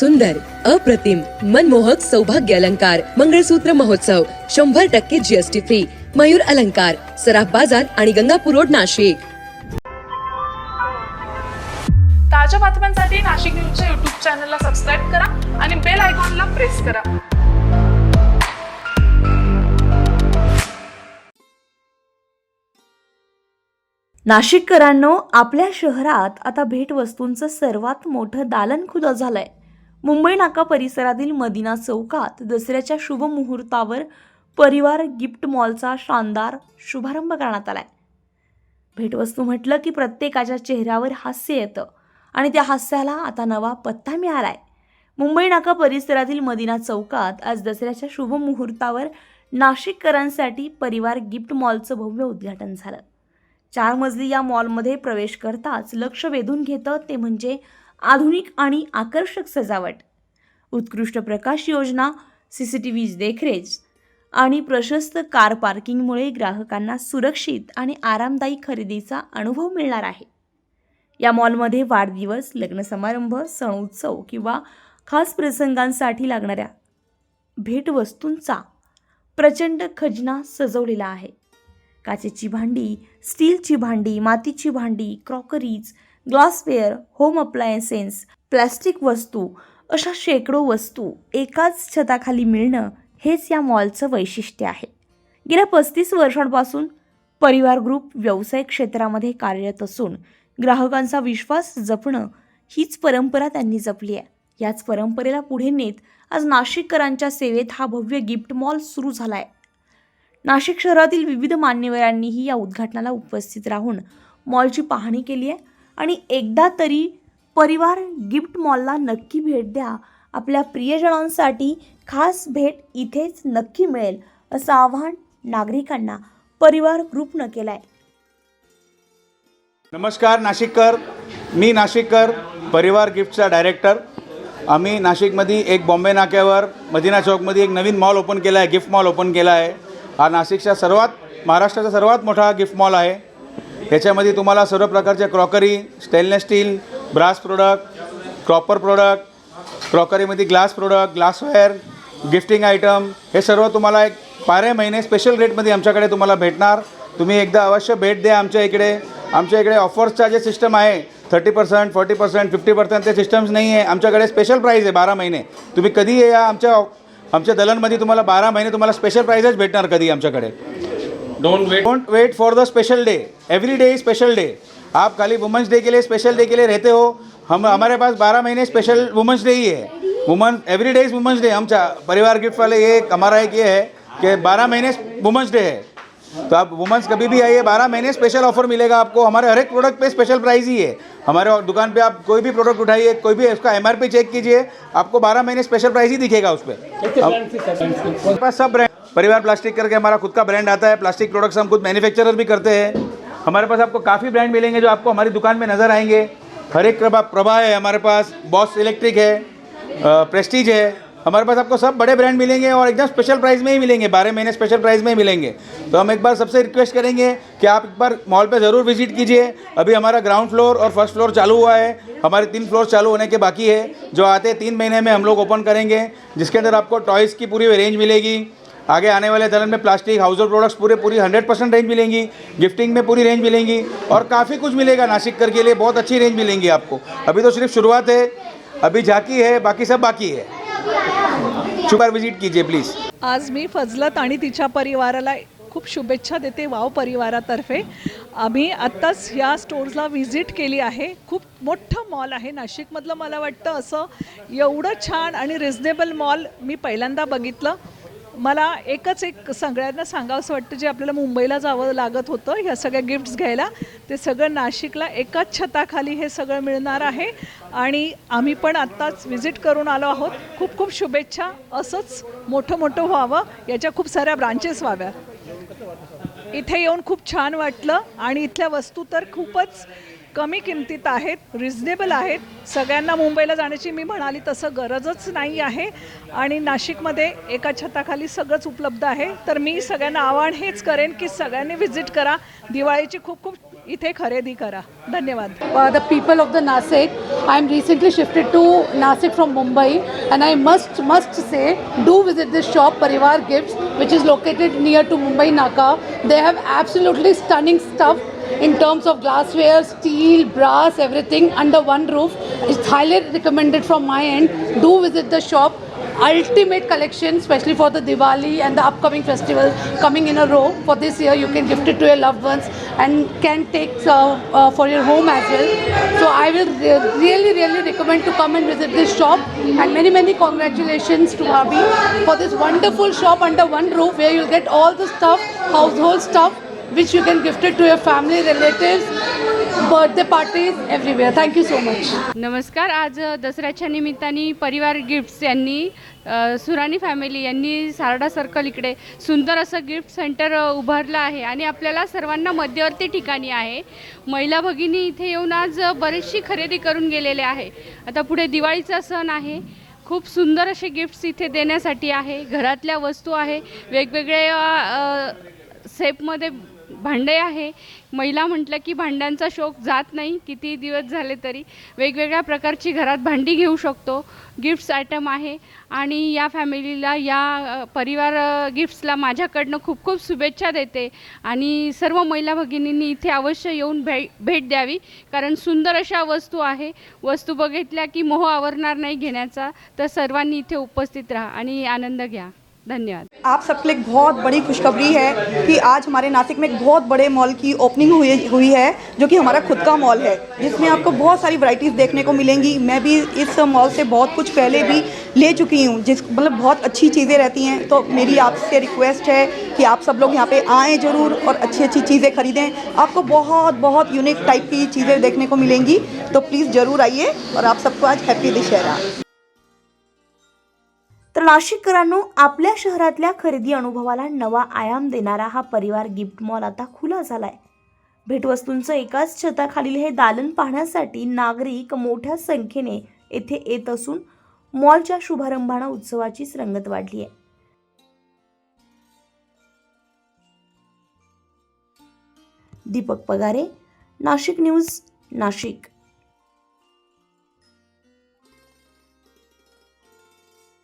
सुंदर अप्रतिम मनमोहक सौभाग्य अलंकार मंगळसूत्र महोत्सव शंभर टक्के जीएसटी फ्री मयूर अलंकार सराफ बाजार आणि गंगापूर रोड नाशिक. ताज्या बातम्यांसाठी नाशिक न्यूजच्या युट्यूब चॅनलला सबस्क्राईब करा आणि बेल आयकॉनला प्रेस करा. नाशिककरांनो आपल्या शहरात आता भेटवस्तूंचं सर्वात मोठं दालन खुलं झालंय. मुंबई नाका परिसरातील मदिना चौकात दसऱ्याच्या शुभमुहूर्तावर परिवार गिफ्ट मॉलचा शानदार शुभारंभ करण्यात आलाय. भेटवस्तू म्हटलं की प्रत्येकाच्या चेहऱ्यावर हास्य येतं आणि त्या हास्याला आता नवा पत्ता मिळालाय. मुंबई नाका परिसरातील मदिना चौकात आज दसऱ्याच्या शुभमुहूर्तावर नाशिककरांसाठी परिवार गिफ्ट मॉलचं भव्य उद्घाटन झालं. चार मजली या मॉलमध्ये प्रवेश करताच लक्ष वेधून घेतं ते म्हणजे आधुनिक आणि आकर्षक सजावट उत्कृष्ट प्रकाश योजना सी सी टी व्ही देखरेख आणि प्रशस्त कार पार्किंगमुळे ग्राहकांना सुरक्षित आणि आरामदायी खरेदीचा अनुभव मिळणार आहे. या मॉलमध्ये वाढदिवस लग्न समारंभ सण उत्सव किंवा खास प्रसंगांसाठी लागणाऱ्या भेटवस्तूंचा प्रचंड खजना सजवलेला आहे. काचेची भांडी स्टीलची भांडी मातीची भांडी crockeries glassware home appliances plastic वस्तू अशा शेकडो वस्तू एकाच छताखाली मिळणं हेच या मॉलचं वैशिष्ट्य आहे. गेल्या पस्तीस वर्षांपासून परिवार ग्रुप व्यवसाय क्षेत्रामध्ये कार्यरत असून ग्राहकांचा विश्वास जपणं हीच परंपरा त्यांनी जपली आहे. याच परंपरेला पुढे नेत आज नाशिककरांच्या सेवेत हा भव्य गिफ्ट मॉल सुरू झाला आहे नाशिक शहरातील विविध मान्यवरांनीही या उद्घाटनाला उपस्थित राहून मॉलची पाहणी केली आहे. आणि एकदा तरी परिवार गिफ्ट मॉलला नक्की भेट द्या. आपल्या प्रियजनांसाठी खास भेट इथेच नक्की मिळेल असं आवाहन नागरिकांना परिवार ग्रुपनं केलं आहे नमस्कार नाशिककर. मी नाशिककर परिवार गिफ्टचा डायरेक्टर. आम्ही नाशिकमध्ये एक बॉम्बे नाक्यावर मदिना चौकमध्ये एक नवीन मॉल ओपन केला आहे गिफ्ट मॉल ओपन केला आहे हा नाशिकचा सर्वात महाराष्ट्राचा सर्वात मोठा गिफ्ट मॉल आहे. ह्याच्यामध्ये तुम्हाला सर्व प्रकारच्या crockery stainless steel brass product copper product क्रॉकरीमध्ये glass product glassware gifting item हे सर्व तुम्हाला एक बारा महिने स्पेशल रेटमध्ये आमच्याकडे तुम्हाला भेटणार. तुम्ही एकदा अवश्य भेट द्या आमच्या इकडे. आमच्या इकडे ऑफर्सचा जे सिस्टम आहे thirty percent forty percent fifty percent ते सिस्टम्स नाही आहे आमच्याकडे स्पेशल प्राईज आहे बारा महिने. तुम्ही कधी या आमच्या आमच्या दलनमध्ये तुम्हाला बारा महिने तुम्हाला स्पेशल प्राईजच भेटणार कधी आमच्याकडे. Don't wait don't wait for the special day every day special day आप खाली वुमेंस डे के लिए स्पेशल डे के लिए रहते हो। हम हमारे पास बारह महीने स्पेशल वुमेंस डे ही है। Woman every day is women's day Hum Parivar gift वाले ये हमारा एक ये है कि बारह महीने वुमेंस डे है। तो आप वुमेंस कभी भी आइए बारह महीने स्पेशल ऑफ़र मिलेगा आपको। हमारे हर एक प्रोडक्ट पे स्पेशल प्राइस ही है। हमारे दुकान पे आप कोई भी प्रोडक्ट उठाइए कोई भी उसका एम चेक कीजिए आपको बारह महीने स्पेशल प्राइस ही दिखेगा उस पर सब ब्रांड परिवार प्लास्टिक करके हमारा खुद का ब्रांड आता है, प्लास्टिक प्रोडक्ट्स हम खुद मैन्युफैक्चरर भी करते हैं। हमारे पास आपको काफ़ी ब्रांड मिलेंगे जो आपको हमारी दुकान में नज़र आएँगे। हर एक प्रभा प्रभा है हमारे पास बॉस इलेक्ट्रिक है प्रेस्टीज है। हमारे पास आपको सब बड़े ब्रांड मिलेंगे और एकदम स्पेशल प्राइस में ही मिलेंगे, बारह महीने स्पेशल प्राइस में ही मिलेंगे। तो हम एक बार सबसे रिक्वेस्ट करेंगे कि आप एक बार मॉल पे ज़रूर विज़िट कीजिए। अभी हमारा ग्राउंड फ्लोर और फ़र्स्ट फ्लोर चालू हुआ है। हमारे तीन फ्लोर चालू होने के बाकी है, जो आते तीन महीने में हम लोग ओपन करेंगे, जिसके अंदर आपको टॉयज़ की पूरी रेंज मिलेगी। आगे आने वाले दलन में प्लास्टिक हाउस प्रोडक्ट्स पूरे पूरी हंड्रेड परसेंट रेंज मिलेंगी। गिफ्टिंग में पूरी रेंज मिलेंगी। और काफ़ी कुछ मिलेगा नासिक कर के लिए। बहुत अच्छी रेंज मिलेंगी आपको। अभी तो सिर्फ शुरुआत है। अभी झाकी है बाकी सब बाकी है। शुगर विजिट कीजिए प्लीज़ आज मी फजलत आणि तिच्या परिवाराला खूप शुभेच्छा देते वाव परिवारातर्फे. आम्ही आत्ताच ह्या स्टोर्सला व्हिजिट केली आहे. खूप मोठं मॉल आहे. नाशिकमधलं मला वाटतं असं एवढं छान आणि रिझनेबल मॉल मी पहिल्यांदा बघितलं. मला एकच एक सगळ्यांना सांगावंसं वाटतं जे आपल्याला मुंबईला जावं लागत होतं ह्या सगळ्या गिफ्ट्स घ्यायला. ते सगळं नाशिकला एकाच छताखाली हे सगळं मिळणार आहे. आणि आम्ही पण आत्ताच व्हिजिट करून आलो आहोत. खूप खूप शुभेच्छा. असंच मोठं मोठं व्हावं. याच्या खूप साऱ्या ब्रांचेस व्हाव्या इथे येऊन खूप छान वाटलं. आणि इथल्या वस्तू तर खूपच कमी किमतीत आहेत रिजनेबल आहेत. सगळ्यांना मुंबईला जाण्याची मी म्हणाली तसं गरजच नाही आहे. आणि नाशिकमध्ये एका छताखाली सगळंच उपलब्ध आहे. तर मी सगळ्यांना आव्हान हेच करेन की सगळ्यांनी व्हिजिट करा. दिवाळीची खूप खूप इथे खरेदी करा. धन्यवाद. The people of the Nashik I am recently shifted to Nashik from Mumbai and I must must say do visit this shop Parivar gift which is located near to Mumbai Naka they have absolutely stunning stuff in terms of glassware, steel, brass, everything under one roof. It's highly recommended from my end. Do visit the shop. Ultimate collection, especially for the Diwali and the upcoming festival coming in a row. For this year, you can gift it to your loved ones and can take uh, uh, for your home as well. So I will re- really, really recommend to come and visit this shop. And many, many congratulations to Abhi for this wonderful shop under one roof where you'll get all the stuff, household stuff, which you can gift it to your family, relatives, birthday parties, everywhere. Thank you so much. नमस्कार. आज दसऱ्याच्या निमित्ताने परिवार gifts यांनी अ, सुराणी family यांनी Sarda circle इकडे सुंदर असं गिफ्ट सेंटर अ, उभारलं आहे आणि आपल्याला सर्वांना मध्यवर्ती ठिकाणी आहे. महिला भगिनी इथे येऊन आज बरीचशी खरेदी करून गेलेले आहे. आता पुढे दिवाळीचा सण आहे. खूप सुंदर असे गिफ्ट्स इथे देण्यासाठी आहे. घरातल्या वस्तू आहे. वेगवेगळ्या अ, सेपमध्ये भांडे आहे. महिला म्हटलं की भांड्यांचा शौक जात नाही किती दिवस झाले तरी. वेगवेगळ्या प्रकारची घरात भांडी घेऊ शकतो. गिफ्ट्स आयटम आहे. आणि या फॅमिलीला या परिवार गिफ्ट्सला माझ्याकडनं खूप खूप शुभेच्छा देते. आणि सर्व महिला भगिनींनी इथे अवश्य येऊन भे भेट द्यावी. कारण सुंदर अशा वस्तू आहे. वस्तू बघितल्या की मोह आवरणार नाही घेण्याचा. तर सर्वांनी इथे उपस्थित राहा आणि आनंद घ्या. धन्यवाद। आप सबके लिए बहुत बड़ी खुशखबरी है कि आज हमारे नासिक में एक बहुत बड़े मॉल की ओपनिंग हुई हुई है, जो कि हमारा खुद का मॉल है, जिसमें आपको बहुत सारी वैरायटीज़ देखने को मिलेंगी। मैं भी इस मॉल से बहुत कुछ पहले भी ले चुकी हूँ, जिस मतलब बहुत अच्छी चीज़ें रहती हैं। तो मेरी आपसे रिक्वेस्ट है कि आप सब लोग यहाँ पे आएँ ज़रूर और अच्छी अच्छी चीज़ें ख़रीदें। आपको बहुत बहुत यूनिक टाइप की चीज़ें देखने को मिलेंगी तो प्लीज़ ज़रूर आइए और आप सबको आज हैप्पी दशहरा। तर नाशिककरांनो आपल्या शहरातल्या खरेदी अनुभवाला नवा आयाम देणारा हा परिवार गिफ्ट मॉल आता खुला झालाय. भेटवस्तूंचं एकाच छताखालील हे दालन पाहण्यासाठी नागरिक मोठ्या संख्येने येथे येत असून मॉलच्या शुभारंभानं उत्सवाचीच रंगत वाढली आहे दीपक पगारे नाशिक न्यूज नाशिक.